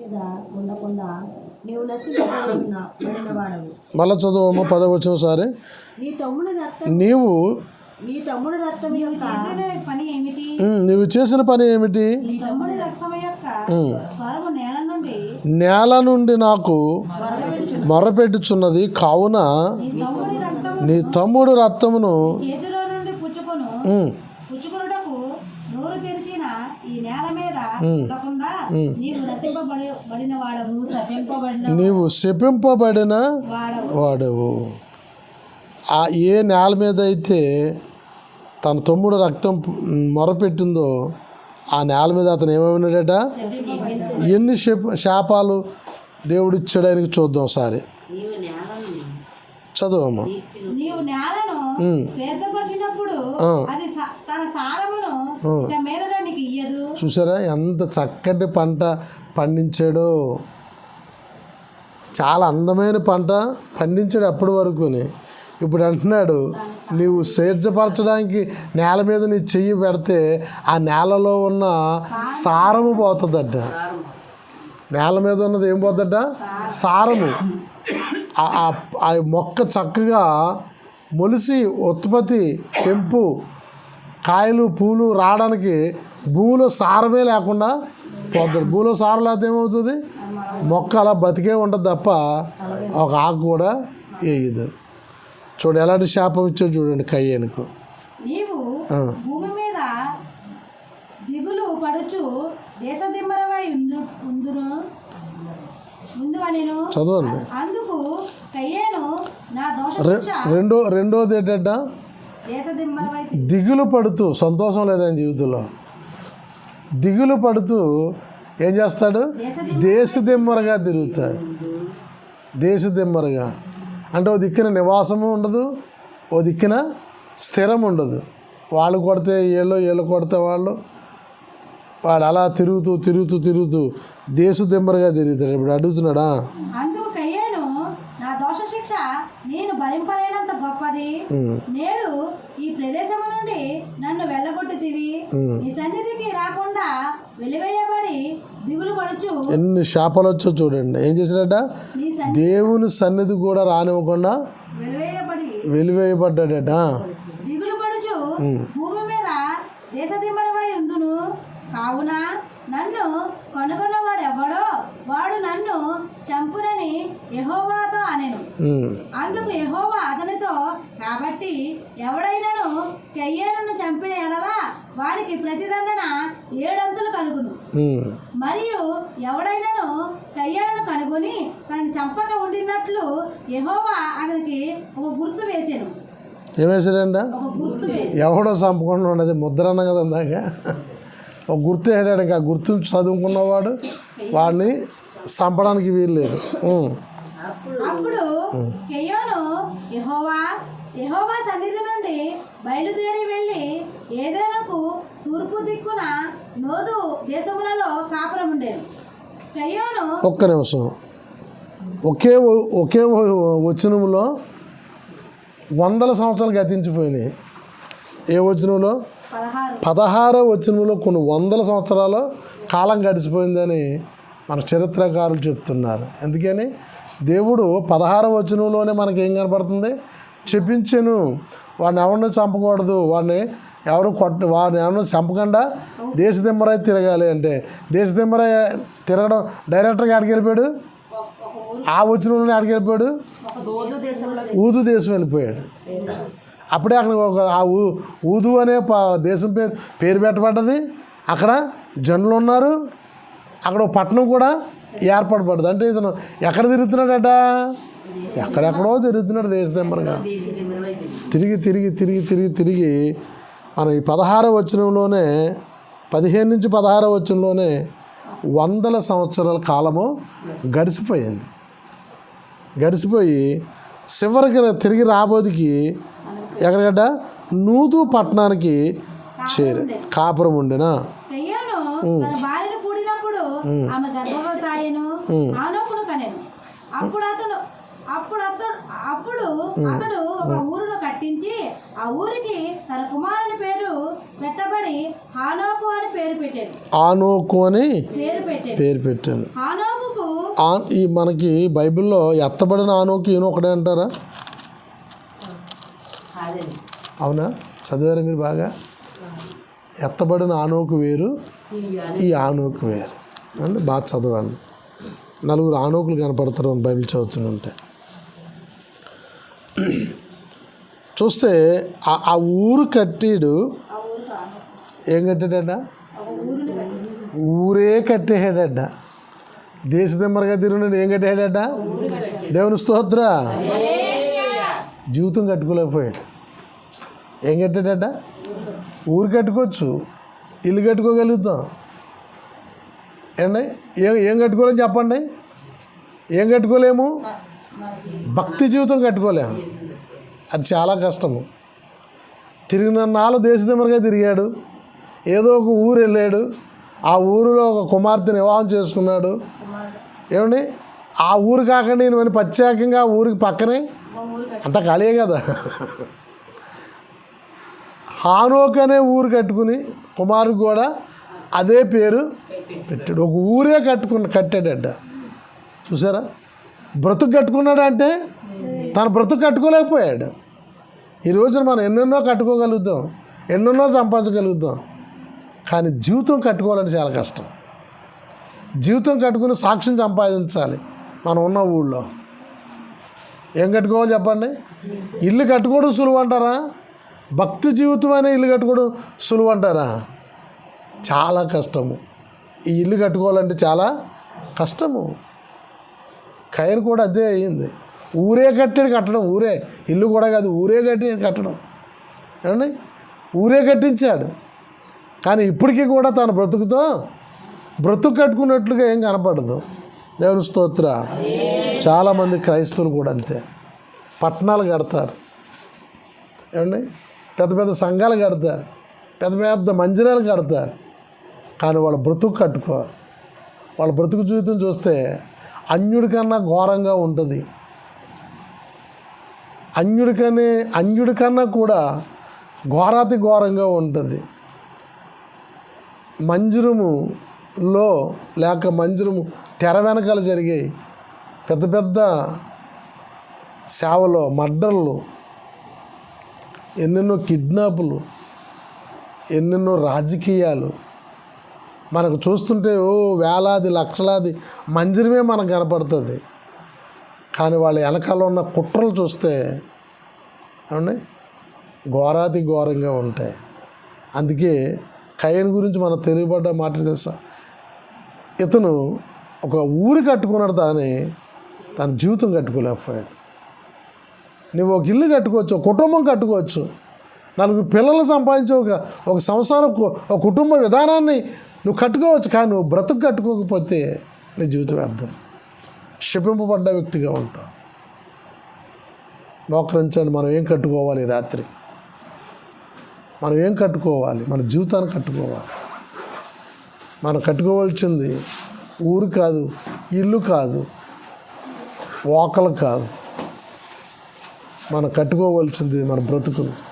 మీద ఉండకుండా నీవు నశింపబడిన వాడవు మళ్ళా చదువు పదవచనం సారి. నీ తమ్ముడు రక్తం నీవు నీ తమ్ముడు రక్తం యొక్క పని ఏమిటి? ఉమ్, నీవు చేసిన పని ఏమిటి? నీ తమ్ముడి రక్తం యొక్క ఉమ్, స్వరము నేల నుండి నేల నుండి నాకు మొరపెట్టుచున్నది. కావున నీ తమ్ముడు రక్తమును చేతిలో నుండి పుచ్చుకొను. ఉమ్, పుచ్చుకొనుటకు నోరు తెరిచిన ఈ నేల మీద ఉండకుండా నీవు నశింపబడి బడిన వాడవు శపింపబడిన నీవు శపింపబడిన వాడవు. ఆ ఏ నేల మీద అయితే తన తమ్ముడు రక్తం మొరపెట్టిందో ఆ నేల మీద అతను ఏమైనాడట ఎన్ని శాప శాపాలు దేవుడు ఇచ్చాడు ఆయనకి చూద్దాం ఒకసారి. చదువమ్మా. తన సారమును ఇక మీదట నీకు ఇయ్యదు చూసారా? ఎంత చక్కటి పంట పండించాడో. చాలా అందమైన పంట పండించాడు అప్పటి వరకుని. ఇప్పుడు అంటున్నాడు నీవు సేద్యపరచడానికి నేల మీద నీ చెయ్యి పెడితే ఆ నేలలో ఉన్న సారము పోతుందట. నేల మీద ఉన్నది ఏం పోతుందట? సారము. ఆ- ఆ మొక్క చక్కగా మొలిసి ఉత్పత్తి పెంపు కాయలు పూలు రావడానికి భూమిలో సారమే లేకుండా పోతుంది భూమిలో సారం లేకపోతే ఏమవుతుంది? మొక్క అలా బతికే ఉంటుంది తప్ప ఒక ఆకు కూడా వేయదు చూడు ఎలాంటి శాపం ఇచ్చో చూడండి కయ్యనుకు చదవండి. రెండో రెండోది ఏంటంట? దిగులు పడుతూ సంతోషం లేదని జీవితంలో. దిగులు పడుతూ ఏం చేస్తాడు? దేశదిమ్మరగా తిరుగుతాడు. దేశదిమ్మరగా. అంటే ఓ దిక్కున నివాసము ఉండదు ఓ దిక్కున స్థిరం ఉండదు. వాళ్ళు కొడితే వీళ్ళు వీళ్ళు కొడితే వాళ్ళు. వాడు అలా తిరుగుతూ తిరుగుతూ తిరుగుతూ దేశదిమ్మరగా తిరుగుతాడు. ఇప్పుడు అడుగుతున్నాడా? నేను భరింపలేనంత గొప్పది. నేడు ప్రదేశము నుండి నన్ను వెళ్ళగొట్టుతివి. నీ సన్నిధికి రాకుండా వెలివేయబడి దిగులు పడుచు. ఎన్ని శాపాలు వచ్చో చూడండి. ఏం చేశాడట? దేవుని సన్నిధి కూడా రానివ్వకుండా వెలివేయబడి వెలివేయబడ్డాడట. దిగులు పడుచు. భూమి మీద దేశదిమ్మరమై ఉందును. కావున నన్ను కనుగొన్నవాడు ఎవడో వాడు నన్ను చంపునని యెహోవాతో అనెను. అందుకు యెహోవా అతనితో కాబట్టి ఎవడైనాను కెయ్యేరును చంపిన ఎడల వారికి ప్రతిదండన ఏడంతులు కలుగును. ఉమ్. మరియు ఎవడైనాను కయ్యాలను కనుగొని తనని చంపక ఉండినట్లు యెహోవా అతనికి ఒక గుర్తు వేసాను. ఏం వేసాడంట ఒక గుర్తు వేసి ఎవడో చంపకుండా ఉండదు ముద్ర అన్న కదా ఇందాక ఒక గుర్తు వేసాడు ఇంకా గుర్తు చదువుకున్నవాడు వాడిని చంపడానికి వీలు లేదు అప్పుడు కెయ్యోను యెహోవా యెహోవా సన్నిధి నుండి బయలుదేరి వెళ్ళి ఏదైనాకు తూర్పు దిక్కున నోదు దేశములలో కాపురం ఉండేను కెయ్యోను ఒక్క నిమిషం. ఒకే ఒకే వచనంలో వందల సంవత్సరాలు గతించిపోయినాయి ఏ వచనంలో పదహారు. వచనంలో కొన్ని వందల సంవత్సరాల కాలం గడిచిపోయిందని మన చరిత్రకారులు చెప్తున్నారు. ఎందుకని? దేవుడు పదహారో వచనంలోనే మనకి ఏం కనపడుతుంది? చెప్పించాను. వాడిని ఎవరిని చంపకూడదు? వాడిని ఎవరు కొట్ట వాడిని ఎవరిని చంపకుండా దేశదిమ్మరై తిరగాలి అంటే దేశదిమ్మరై తిరగడం డైరెక్టర్గా వెళ్ళిపోయాడు? ఆ వచనంలోనే వెళ్ళిపోయాడు? దేశంలో ఊదు దేశం వెళ్ళిపోయాడు. అప్పుడే అక్కడ ఒక ఆ ఊ ఊదు అనే దేశం పేరు పేరు పెట్టబడ్డది. అక్కడ జనులు ఉన్నారు. అక్కడ ఒక పట్టణం కూడా ఏర్పడబడ్డది. అంటే ఇతను ఎక్కడ తిరుగుతున్నాడట? ఎక్కడెక్కడో తిరుగుతున్నాడు దేశదెమ్మరగా తిరిగి తిరిగి తిరిగి తిరిగి తిరిగి మనం ఈ పదహార వచనంలోనే పదిహేను నుంచి పదహార వచనంలోనే వందల సంవత్సరాల కాలము గడిచిపోయింది. గడిచిపోయి చివరికి తిరిగి రాబోదికి ఎక్కడికట నూతు పట్టణానికి చేరి. కాపురం ఉండినా? అప్పుడు అతను అప్పుడు అతడు అప్పుడు అతడు ఒక ఊరును కట్టించి ఆ ఊరికి తన కుమారుని పేరు పెట్టబడి హానోకు అని పేరు పెట్టాడు. ఆనోకు అని పేరు పెట్టాడు. పేరు పెట్టాను హానోకు ఆ ఈ మనకి బైబిల్లో ఎత్తబడిన ఆనోకు ఈయన ఒకడే అంటారా? అవునా? చదివారా మీరు బాగా? ఎత్తబడిన ఆనోకు వేరు ఈ ఆనోకు వేరు. అంటే బాగా చదవండి. నలుగురు ఆనోకులు కనపడతారు బైబిల్ చదువుతుంటే చూస్తే ఆ- ఊరు కట్టిడు. ఏం కట్టాడట? ఊరే కట్టేసాడట దేశ దిమ్మరగా తిరుగుడు ఏం కట్టేసాడట దేవుని స్తోత్ర. జీవితం కట్టుకోలేకపోయాడు ఏం కట్టాడట? ఊరు కట్టుకోవచ్చు. ఇల్లు కట్టుకోగలుగుతాం. ఏండి ఏం ఏం కట్టుకోలేము చెప్పండి. ఏం కట్టుకోలేము? భక్తి జీవితం కట్టుకోలేము. అది చాలా కష్టము. తిరిగిన నాలుగు దేశదిమ్మరగా తిరిగాడు. ఏదో ఒక ఊరు వెళ్ళాడు. ఆ ఊరిలో ఒక కుమార్తె వివాహం చేసుకున్నాడు. ఏమండి? ఆ ఊరు కాకుండా నేను మరి ప్రత్యేకంగా ఊరికి పక్కనే? అంత ఖాళీయే కదా. హానోక్ అనే ఊరు కట్టుకుని కుమారు కూడా అదే పేరు పెట్టాడు. ఒక ఊరే కట్టుకున్న కట్టాడట. చూసారా? బ్రతుకు కట్టుకున్నాడు అంటే తన బ్రతుకు కట్టుకోలేకపోయాడు. ఈ రోజున మనం ఎన్నెన్నో కట్టుకోగలుగుతాం ఎన్నెన్నో సంపాదించగలుగుతాం కానీ జీవితం కట్టుకోవాలంటే చాలా కష్టం. జీవితం కట్టుకుని సాక్ష్యం సంపాదించాలి మనం ఉన్న ఊళ్ళో. ఏం కట్టుకోవాలి చెప్పండి? ఇల్లు కట్టుకోవడం సులువు అంటారా? భక్తి జీవితం అనే ఇల్లు కట్టుకోవడం సులువు అంటారా? చాలా కష్టము. ఈ ఇల్లు కట్టుకోవాలంటే చాలా కష్టము. కైరు కూడా అదే అయ్యింది ఊరే కట్టాడు కట్టడం ఊరే. ఇల్లు కూడా కాదు ఊరే కట్టి కట్టడం. ఏమండి? ఊరే కట్టించాడు. కానీ ఇప్పటికీ కూడా తన బ్రతుకుతో బ్రతుకు కట్టుకున్నట్లుగా ఏం కనపడదు. దేవుని స్తోత్ర. చాలామంది క్రైస్తవులు కూడా అంతే. పట్టణాలు కడతారు. ఏమండి? పెద్ద పెద్ద సంఘాలు కడతారు పెద్ద పెద్ద మందిరాలు కడతారు. కానీ వాళ్ళ బ్రతుకు కట్టుకోరు వాళ్ళ బ్రతుకు జీవితం చూస్తే అన్యుడికన్నా ఘోరంగా ఉంటుంది. అన్యుడికనే అన్యుడికన్నా కూడా ఘోరాతి ఘోరంగా ఉంటుంది. మంజురములో లేక మంజురము తెర వెనకాల జరిగాయి పెద్ద పెద్ద సేవలో మర్డర్లు ఎన్నెన్నో కిడ్నాపులు ఎన్నెన్నో రాజకీయాలు. మనకు చూస్తుంటే ఓ వేలాది లక్షలాది మంజరమే మనకు కనపడుతుంది. కానీ వాళ్ళ వెనకాల ఉన్న కుట్రలు చూస్తే ఏమండి? ఘోరాతి ఘోరంగా ఉంటాయి. అందుకే కయన్ గురించి మనం తెలియబడ్డ మాట తెలుసా? ఇతను ఒక ఊరు కట్టుకున్నాడు తానే తన జీవితం కట్టుకోలేకపోయాడు. నువ్వు ఒక ఇల్లు కట్టుకోవచ్చు ఒక కుటుంబం కట్టుకోవచ్చు. నలుగురు పిల్లలు సంపాదించి ఒక ఒక సంసార ఒక కుటుంబ విధానాన్ని నువ్వు కట్టుకోవచ్చు కానీ నువ్వు బ్రతుకు కట్టుకోకపోతే నీ జీవితం వ్యర్థం. క్షిపింపబడ్డ వ్యక్తిగా ఉంటావు. మోకరించండి మనం ఏం కట్టుకోవాలి రాత్రి? మనం ఏం కట్టుకోవాలి? మన జీవితాన్ని కట్టుకోవాలి. మనం కట్టుకోవాల్సింది ఊరు కాదు ఇల్లు కాదు ఓకలు కాదు. మనం కట్టుకోవాల్సింది మన బ్రతుకును.